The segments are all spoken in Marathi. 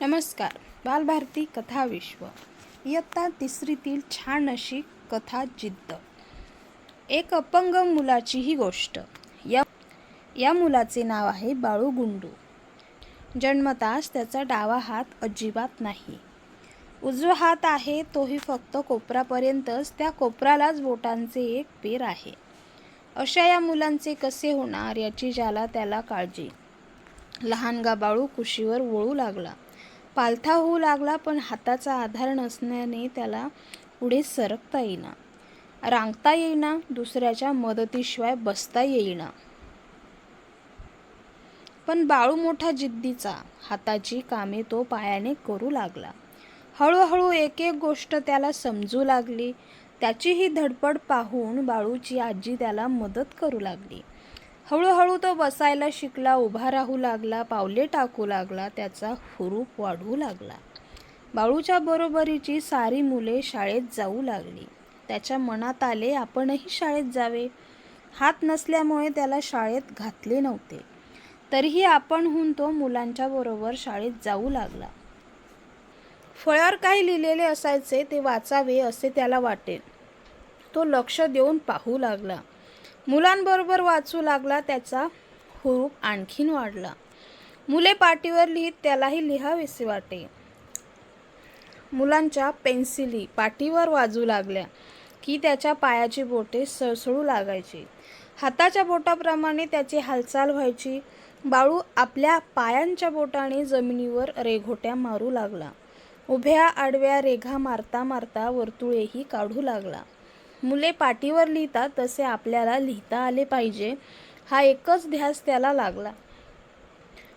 नमस्कार. बालभारती कथा विश्व. इयत्ता तिसरीतील छान अशी कथा जिद्द. एक अपंग मुलाची ही गोष्ट. या या मुलाचे नाव आहे बाळू गुंडू. जन्मतास त्याचा डावा हात अजिबात नाही. उजवा हात आहे तोही फक्त कोपरापर्यंतच त्या कोपरालाच बोटांचे एक पेर आहे. अशा या मुलांचे कसे होणार याची ज्याला त्याला काळजी. लहानगा बाळू कुशीवर वळू लागला. पालथा होऊ लागला पण हाताचा आधार नसण्याने त्याला पुढे सरकता येईना. रांगता येईना दुसऱ्याच्या मदतीशिवाय बसता येईना. पण बाळू मोठा जिद्दीचा हाताची कामे तो पायाने करू लागला. हळूहळू एक एक गोष्ट त्याला समजू लागली. त्याची ही धडपड पाहून बाळूची आजी त्याला मदत करू लागली. हळूहळू तो बसायला शिकला उभा राहू लागला पावले टाकू लागला त्याचा हुरूप वाढू लागला. बाळूच्या बरोबरीची सारी मुले शाळेत जाऊ लागली. त्याच्या मनात आले आपणही शाळेत जावे. हात नसल्यामुळे त्याला शाळेत घातले नव्हते. तरीही आपणहून तो मुलांच्या बरोबर शाळेत जाऊ लागला. फळ्यावर काही लिहिलेले असायचे ते वाचावे असे त्याला वाटेल तो लक्ष देऊन पाहू लागला. मुलांबरोबर वाचू लागला त्याचा हुरूप आणखीन वाढला. मुले पाटीवर लिहित त्यालाही लिहावेसे वाटे. मुलांच्या पेन्सिली पाटीवर वाजू लागल्या की त्याच्या पायाची बोटे सळसळू लागायची. हाताच्या बोटाप्रमाणे त्याची हालचाल व्हायची. बाळू आपल्या पायांच्या बोटाने जमिनीवर रेघोट्या मारू लागला. उभ्या आडव्या रेघा मारता मारता वर्तुळेही काढू लागला. मुले पाटीवर लिहितात तसे आपल्याला लिहिता आले पाहिजे. हा एकच ध्यास त्याला लागला.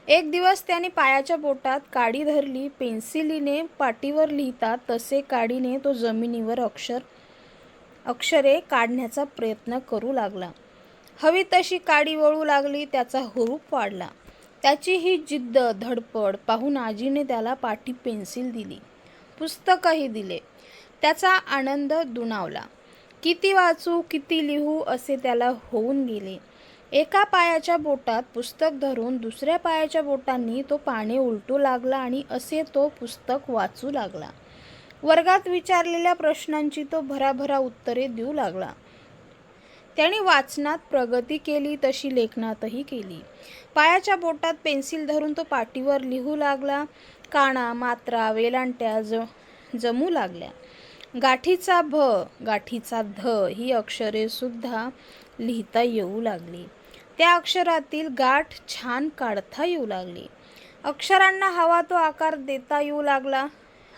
एक दिवस त्याने पायाच्या बोटात काडी धरली पेन्सिलीने पाटीवर लिहितात तसे काडीने तो जमिनीवर अक्षर अक्षरे काढण्याचा प्रयत्न करू लागला. हवी तशी काडी वळू लागली त्याचा हुरूप वाढला. त्याची ही जिद्द धडपड पाहून आजीने त्याला पाठी पेन्सिल दिली. पुस्तकही दिले. त्याचा आनंद दुणावला. किती वाचू किती लिहू असे त्याला होऊन गेले. एका पायाच्या बोटात पुस्तक धरून दुसऱ्या पायाच्या बोटांनी तो पाने उलटू लागला आणि असे तो पुस्तक वाचू लागला. वर्गात विचारलेल्या प्रश्नांची तो भराभरा उत्तरे देऊ लागला. त्याने वाचनात प्रगती केली तशी लेखनातही केली. पायाच्या बोटात पेन्सिल धरून तो पाटीवर लिहू लागला. काना मात्रा वेलांट्या ज जमू लागल्या. गाठीचा भ गाठीचा ध ही अक्षरे सुद्धा लिहिता येऊ लागली. त्या अक्षरातील गाठ छान काढता येऊ लागली. अक्षरांना हवा तो आकार देता येऊ लागला.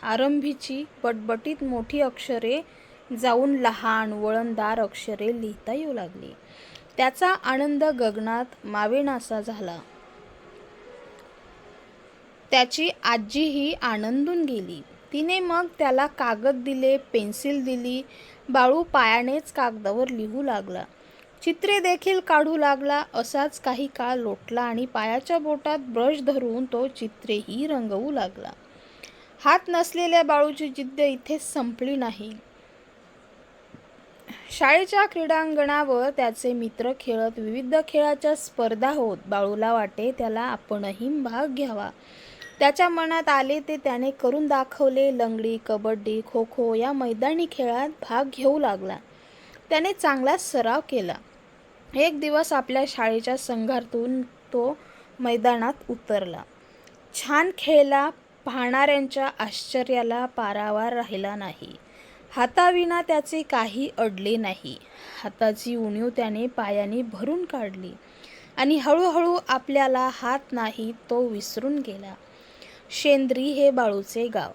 आरंभीची बटबटीत मोठी अक्षरे जाऊन लहान वळणदार अक्षरे लिहिता येऊ लागली. त्याचा आनंद गगनात मावेनासा झाला. त्याची आजीही आनंदून गेली. तिने मग त्याला कागद दिले पेन्सिल दिली बाळू पायानेच कागदावर लिहू लागला. चित्रे देखील काढू लागला. असाच काही काळ लोटला आणि पायाच्या बोटात ब्रश धरून तो चित्रेही रंगवू लागला. हात नसलेल्या बाळूची जिद्द इथेच संपली नाही. शाळेच्या क्रीडांगणावर त्याचे मित्र खेळत विविध खेळाच्या स्पर्धा होत. बाळूला वाटे त्याला आपणही भाग घ्यावा. त्याच्या मनात आले ते त्याने करून दाखवले. लंगडी कबड्डी खो खो या मैदानी खेळात भाग घेऊ लागला. त्याने चांगला सराव केला. एक दिवस आपल्या शाळेच्या संघातून तो मैदानात उतरला. छान खेळला. पाहणाऱ्यांच्या आश्चर्याला पारावार राहिला नाही. हाताविना त्याचे काही अडले नाही. हाताची उणीव त्याने पायाने भरून काढली आणि हळूहळू आपल्याला हात नाही तो विसरून गेला. शेंद्री हे बाळूचे गाव.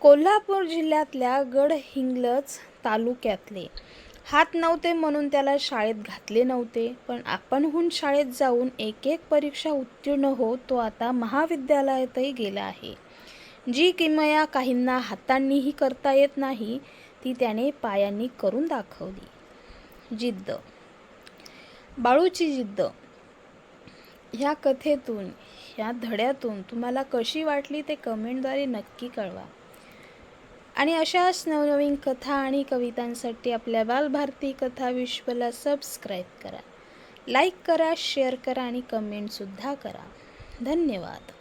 कोल्हापूर जिल्ह्यातल्या गडहिंग्लज तालुक्यातले. हात नव्हते म्हणून त्याला शाळेत घातले नव्हते पण आपणहून शाळेत जाऊन एक एक परीक्षा उत्तीर्ण हो तो आता महाविद्यालयातही गेला आहे. जी किमया काहींना हातांनीही करता येत नाही ती त्याने पायांनी करून दाखवली. जिद्द. बाळूची जिद्द. ह्या कथेतून ह्या धड्यातून तुम्हाला कशी वाटली ते कमेंटद्वारे नक्की कळवा. आणि अशाच नवनवीन कथा आणि कवितांसाठी आपल्या बालभारती कथा विश्वला सबस्क्राईब करा. लाईक करा शेअर करा आणि कमेंटसुद्धा करा. धन्यवाद.